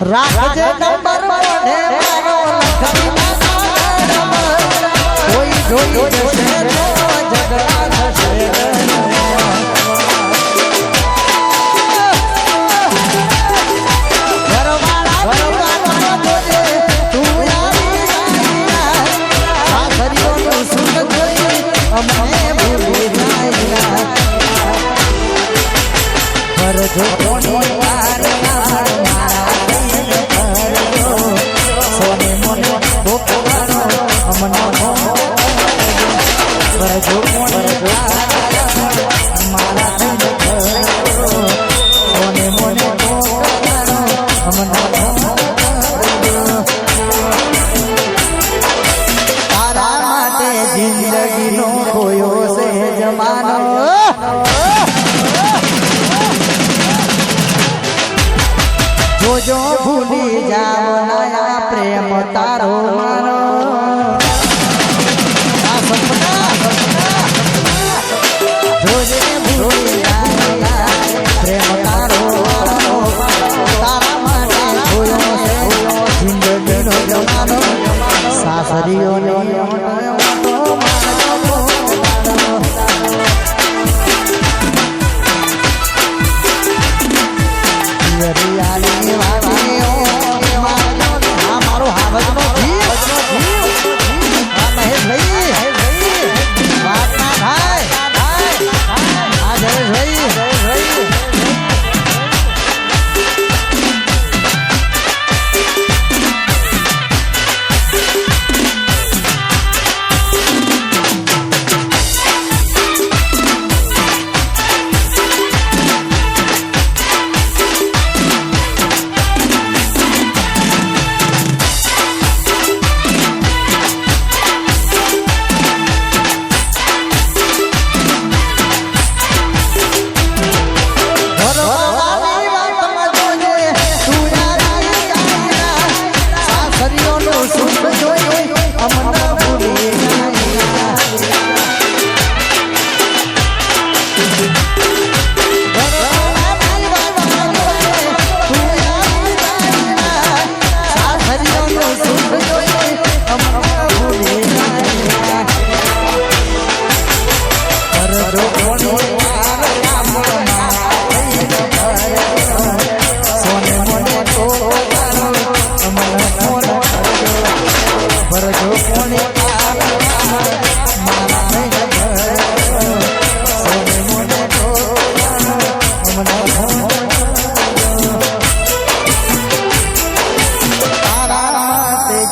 રાખજે નંબર મને મારો લખી ના કોઈ જોઈ જશે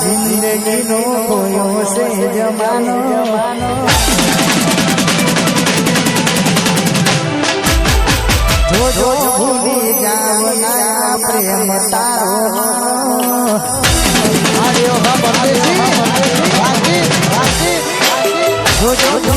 જિંદગીનો ગયો છે જમાનો જમાનો જો જો ભૂલી જાવ ના જો જો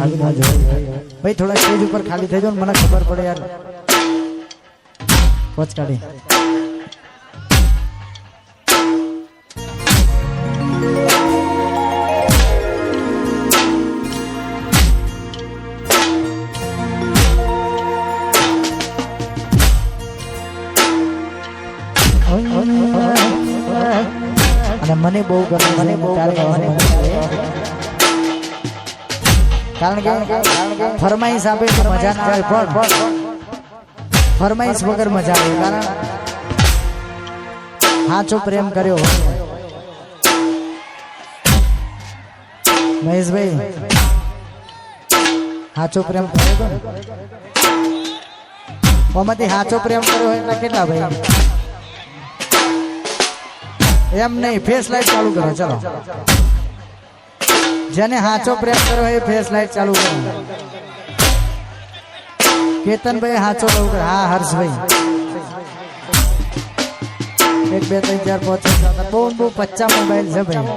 ભાઈ, થોડા સ્ટેજ ઉપર ખાલી થઈ જાવ મને ખબર પડે યાર. વચ કાઢી. અને મને બહુ ગમે મને બહુ ગમે કારણ કે ફરમાઈશ આપે તો મજા ના આવે. પણ ફરમાઈશ વગર મજા આવે. કારણ સાચો પ્રેમ કર્યો મહેશભાઈ સાચો પ્રેમ કર્યો હતો સાચો પ્રેમ કર્યો હોય એટલે કેટલા ભાઈ? એમ નહીં ફેસ લાઈટ ચાલુ કરો ચલો. જેને હાચો પ્રેમ હોય એ ફેસ લાઈટ ચાલુ કરો. કેતનભાઈ હાચો લઉં કરે હા, હર્ષભાઈ. એક, બે, ત્રણ, ચાર, પાંચ બહુ બહુ પચ્ચા મોબાઈલ છે ભાઈ.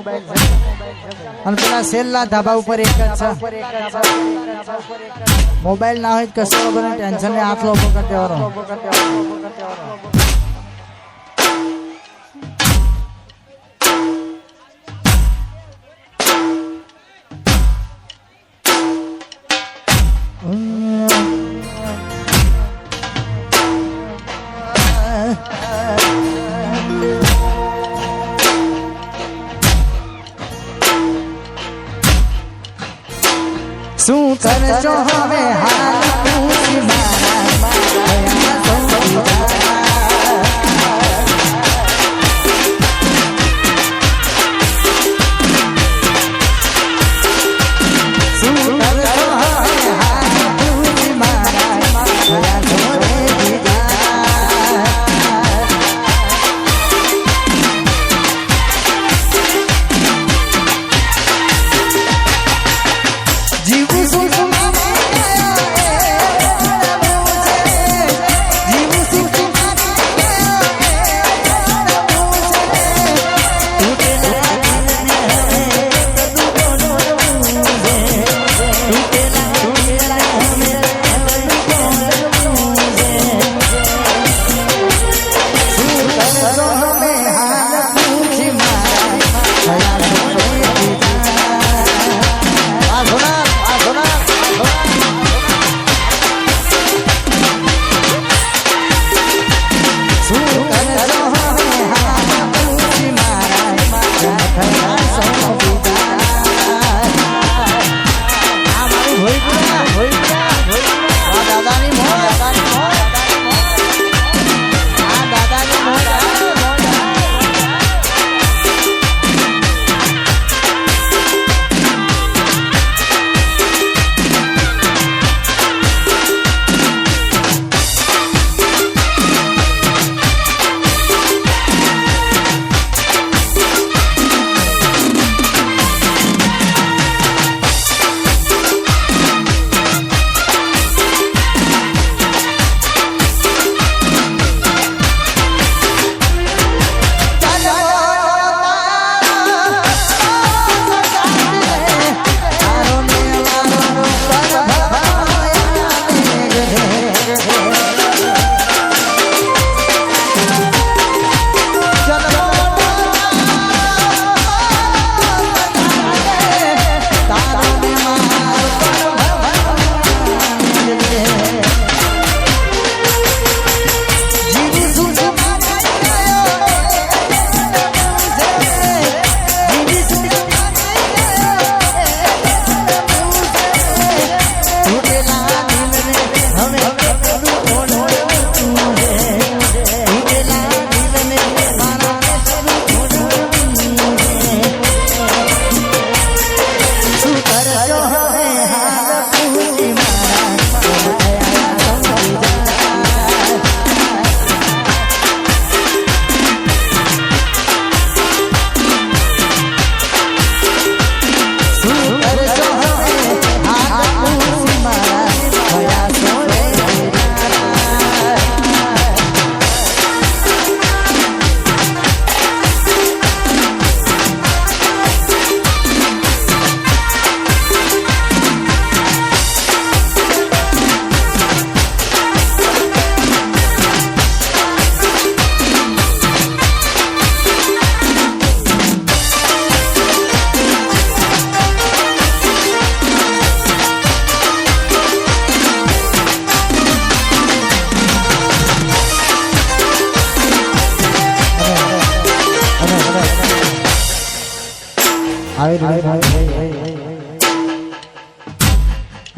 અને પેલા સેલના ધાબા ઉપર એક જ છે. મોબાઈલ ના હોય કશો ટેન્શન ને હાથ લોબો કરી जो हमें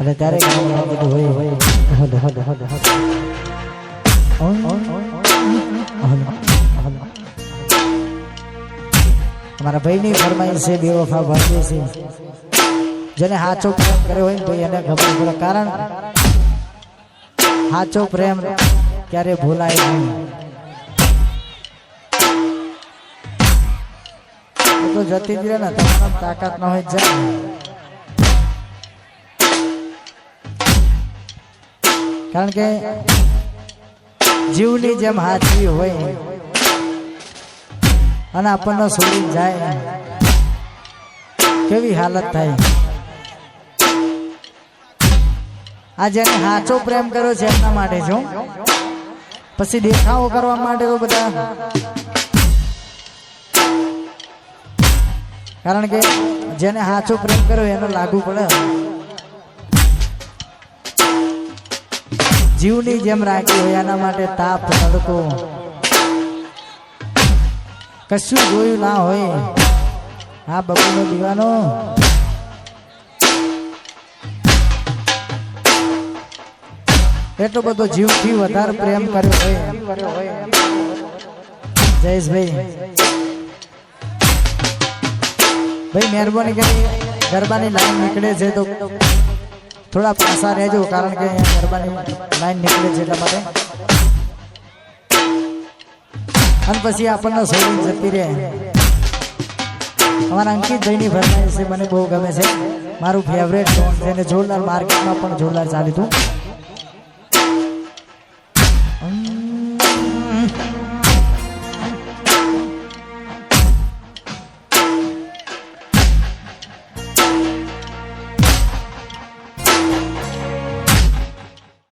અને ત્યારે બધું હોય. હદ હદ હદ હદ મારા ભાઈની ફરમાઈશ છે, બે વફા ભારતીય છે જેને સાચો પ્રેમ કર્યો હોય ને ભાઈ એને ખબર પડે. કારણ સાચો પ્રેમ ક્યારે ભૂલાય નહીં. તો જતી જ રહે ને તમારા તાકાત ન હોય જાય કારણ કે જીવની જેમ હાચવી હોય અને આપણને છોડી જાય કેવી હાલત થાય? આ જેને સાચો પ્રેમ કર્યો છે એમના માટે છું પછી દેખાવો કરવા માટે તો બધા કારણ કે જેને સાચો પ્રેમ કર્યો એનો લાગુ પડે. જીવની જેમ રાખી હોય એના માટે તાપ તડકો કશું જોયું ના હોય. હા બબુનો દીવાનો. એટલો બધો જીવથી વધારે પ્રેમ કર્યો હોય. જયેશભાઈ. ભાઈ, મહેરબાની કરી ગરબાની લાઈન નીકળે છે તો થોડા પાસા રહેજો, કારણ કે ગરબાની લાઈન નીકળે છે એટલા માટે. અને પછી આપણને છોડીને જતી રહે. અમારા અંકિત ભાઈની ફરમાઈશ છે, મને બહુ ગમે છે. મારું ફેવરેટ સોંગ છે અને જોરદાર માર્કેટમાં પણ જોરદાર ચાલ્યું હતું